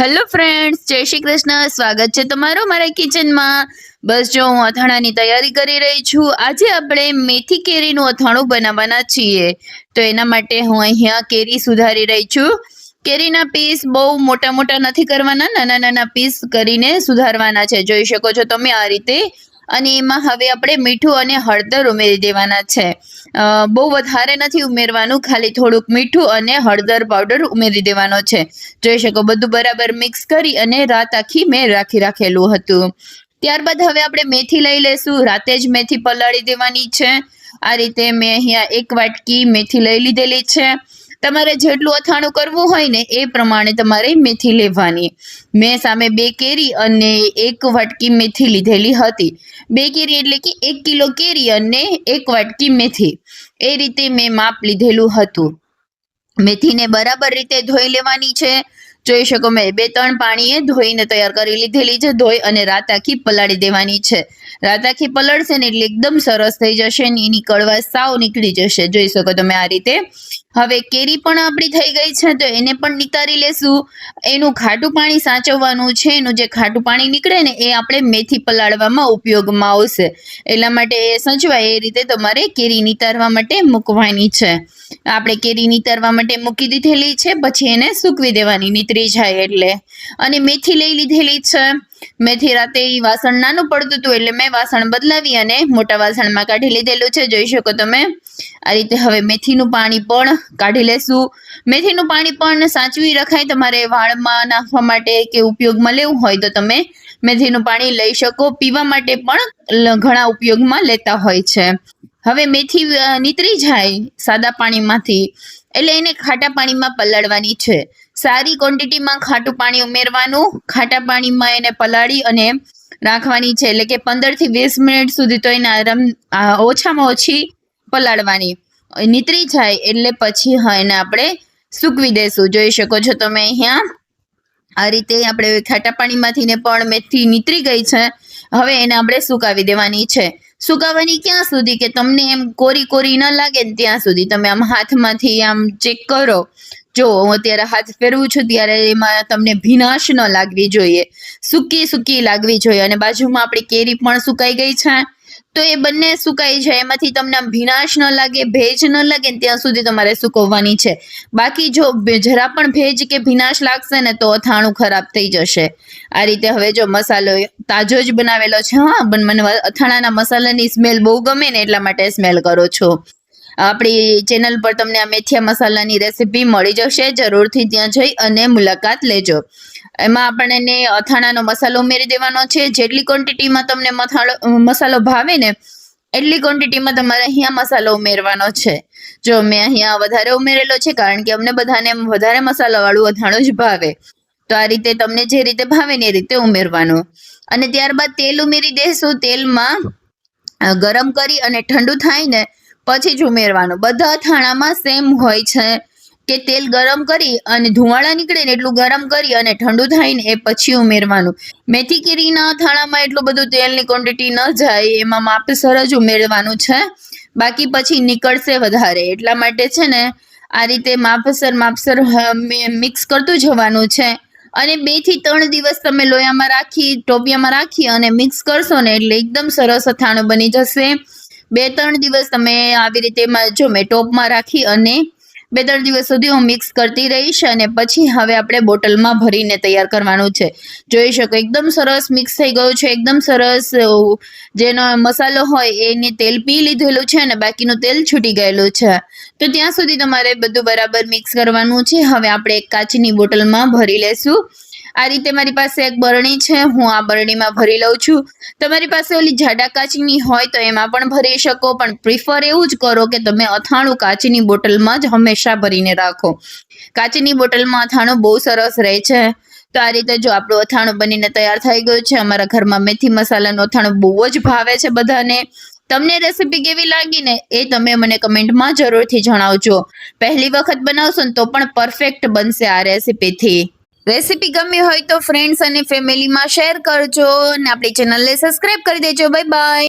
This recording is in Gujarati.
હેલો ફ્રેન્ડ્સ, જય શ્રી કૃષ્ણ, સ્વાગત છે તમારું મારા કિચનમાં. બસ જો હું અથાણાની તૈયારી કરી રહી છું. આજે આપણે મેથી કેરીનું અથાણું બનાવવાના છીએ. તો એના માટે હું અહીંયા કેરી સુધારી રહી છું. કેરીના પીસ બહુ મોટા મોટા નથી કરવાના નાના નાના પીસ કરીને સુધારવાના છે. જોઈ શકો છો તમે આ રીતે અને એમાં હવે આપણે મીઠું અને હળદર ઉમેરી દેવાના છે. બહુ વધારે નથી ઉમેરવાનું, ખાલી થોડુંક મીઠું અને હળદર પાવડર ઉમેરી દેવાનો છે. જોઈ શકો, બધું બરાબર મિક્સ કરી અને રાત આખી મેં રાખી રાખેલું હતું. ત્યારબાદ હવે આપણે મેથી લઈ લેશું રાતે જ મેથી પલાળી દેવાની છે. આ રીતે મેં અહીંયા એક વાટકી મેથી લઈ લીધેલી છે. તમારે જેટલું અથાણું કરવું હોય ને એ પ્રમાણે તમારે મેથી લેવાની. મેં સામે બે કેરી અને એક વાટકી મેથી લીધેલી હતી. બે કેરી એટલે કે એક કિલો કેરી અને એક વાટકી મેથી. એ રીતે મેં માપ લીધેલું હતું. મેથીને બરાબર રીતે ધોઈ લેવાની છે. જોઈ શકો, મેં બે ત્રણ પાણીએ ધોઈને તૈયાર કરી લીધેલી છે. ધોઈ અને રાત આખી પલાળી દેવાની છે. રાત આખી પલળશે ને એટલે એકદમ સરસ થઈ જશે ને એની કડવાશ સાવ નીકળી જશે. જોઈ શકો તમે આ રીતે. હવે કેરી પણ આપણી થઈ ગઈ છે, તો એને પણ નિતારી લેશું. એનું ખાટું પાણી સાચવવાનું છે. એનું જે ખાટું પાણી નીકળે ને એ આપણે મેથી પલાળવામાં ઉપયોગમાં આવશે. એટલા માટે એ સચવાય, એ રીતે તમારે કેરી નિતારવા માટે મૂકવાની છે. આપણે કેરી નિતારવા માટે મૂકી દીધેલી છે, પછી એને સૂકવી દેવાની નીતરી જાય એટલે. અને મેથી લઈ લીધેલી છે. મેથી રાતે એ વાસણ નાનું પડતું હતું એટલે મેં વાસણ બદલાવી અને મોટા વાસણમાં કાઢી લીધેલું છે. જોઈ શકો તમે. આ રીતે હવે મેથીનું પાણી પણ કાઢી લેશું. મેથીનું પાણી પણ સાચવી રખાય તમારે વાળમાં નાખવા માટે કે ઉપયોગમાં લેવું હોય તો તમે મેથીનું પાણી લઈ શકો. પીવા માટે પણ ઘણા ઉપયોગમાં લેતા હોય છે. હવે મેથી નીતરી જાય સાદા પાણીમાંથી. એટલે એને ખાટા પાણીમાં પલાળવાની છે. સારી ક્વોન્ટિટીમાં ખાટું પાણી ઉમેરવાનું, ખાટા પાણીમાં એને પલાળી અને રાખવાની છે. એટલે કે પંદરથી વીસ મિનિટ સુધી તો એને આરામ ઓછામાં ઓછી પલાળવાની. નીતરી જાય એટલે પછી એને આપણે સૂકવી દેશું. જોઈ શકો છો તમે અહીંયા. આ રીતે આપણે ખાટા પાણીમાંથી ને પણ મેથી નીતરી ગઈ છે. હવે એને આપણે સુકાવી દેવાની છે. સુકાવવાની ક્યાં સુધી કે તમને એમ કોરી કોરી ન લાગે ને ત્યાં સુધી તમે આમ હાથમાંથી આમ ચેક કરો. જો હું અત્યારે હાથ ફેરવું છું, ત્યારે એમાં તમને ભીનાશ ન લાગવી જોઈએ. સૂકી સૂકી લાગવી જોઈએ અને બાજુમાં આપણી કેરી પણ સુકાઈ ગઈ છે. તો એ બંને સુકાઈ જાય, એમાંથી તમને ભીનાશ ન લાગે, ભેજ ન લાગે ત્યાં સુધી તમારે સુકવવાની છે. બાકી જો જરા પણ ભેજ કે ભીનાશ લાગશે ને તો અથાણું ખરાબ થઈ જશે. આ રીતે હવે જો મસાલો તાજો જ બનાવેલો છે. હા મને અથાણાના મસાલાની સ્મેલ બહુ ગમે ને એટલા માટે સ્મેલ કરો છો. આપણી ચેનલ પર તમને આ મેથિયા મસાલાની રેસીપી મળી જશે. જરૂરથી ત્યાં જઈ અને મુલાકાત લેજો. એમાં આપણને અથાણાનો મસાલો ઉમેરી દેવાનો છે. જેટલી ક્વોન્ટિટીમાં તમને મસાલો મસાલો ભાવે ને એટલી ક્વોન્ટિટીમાં તમારે અહીંયા મસાલો ઉમેરવાનો છે. જો મેં અહીંયા વધારે ઉમેરેલો છે, કારણ કે અમને બધાને વધારે મસાલાવાળું અથાણું જ ભાવે. તો આ રીતે તમને જે રીતે ભાવે ને એ રીતે ઉમેરવાનું. અને ત્યારબાદ તેલ ઉમેરી દેશું. તેલમાં ગરમ કરી અને ઠંડુ થાય ને પછી જ ઉમેરવાનું. બધા થાણામાં સેમ હોય છે કે તેલ ગરમ કરી અને ધુવાળા નીકળે ને એટલું ગરમ કરી અને ઠંડુ થાય ને એ પછી ઉમેરવાનું. મેથી કેરીના થાણામાં એટલું બધું તેલની ક્વોન્ટિટી ન જાય, એમાં માપસર જ ઉમેરવાનું છે. બાકી પછી નીકળશે વધારે. એટલા માટે છે ને, આ રીતે માપસર માપસર મિક્સ કરતું જવાનું છે. અને બેથી ત્રણ દિવસ તમે લોયામાં રાખી, ટોપિયામાં રાખી અને મિક્સ કરશો ને એટલે એકદમ સરસ અથાણું બની જશે. બે ત્રણ દિવસ તમે આવી રીતે જો મેં ટોપમાં રાખી અને બે ત્રણ દિવસ સુધી હું મિક્સ કરતી રહીશ અને પછી હવે આપણે બોટલમાં ભરીને તૈયાર કરવાનું છે. જોઈ શકો, એકદમ સરસ મિક્સ થઈ ગયું છે, એકદમ સરસ જેનો મસાલો હોય એને તેલ પી લીધેલું છે અને બાકીનું તેલ છૂટી ગયેલું છે. તો ત્યાં સુધી તમારે બધું બરાબર મિક્સ કરવાનું છે. હવે આપણે એક કાચની બોટલમાં ભરી લેશું. આ રીતે મારી પાસે એક બરણી છે, હું આ બરણીમાં ભરી લઉં છું. તમારી પાસે ઓલી જાડા કાચની હોય તો એમાં પણ ભરી શકો, પણ પ્રિફર એવું જ કરો કે તમે અથાણું કાચની બોટલમાં જ હંમેશા ભરીને રાખો. કાચની બોટલમાં અથાણું બહુ સરસ રહે છે. તો આ રીતે જો આપણું અથાણું બનીને તૈયાર થઈ ગયું છે, અમારા ઘરમાં મેથી મસાલાનું અથાણું બહુ જ ભાવે છે બધાને. તમને રેસીપી કેવી લાગી ને એ તમે મને કમેન્ટમાં જરૂરથી જણાવજો. પહેલી વખત બનાવશો ને તો પણ પરફેક્ટ બનશે આ રેસીપીથી. રેસીપી ગમી હોય તો ફ્રેન્ડ્સ અને ફેમિલીમાં શેર કરજો અને આપણી ચેનલને સબસ્ક્રાઇબ કરી દેજો. Bye bye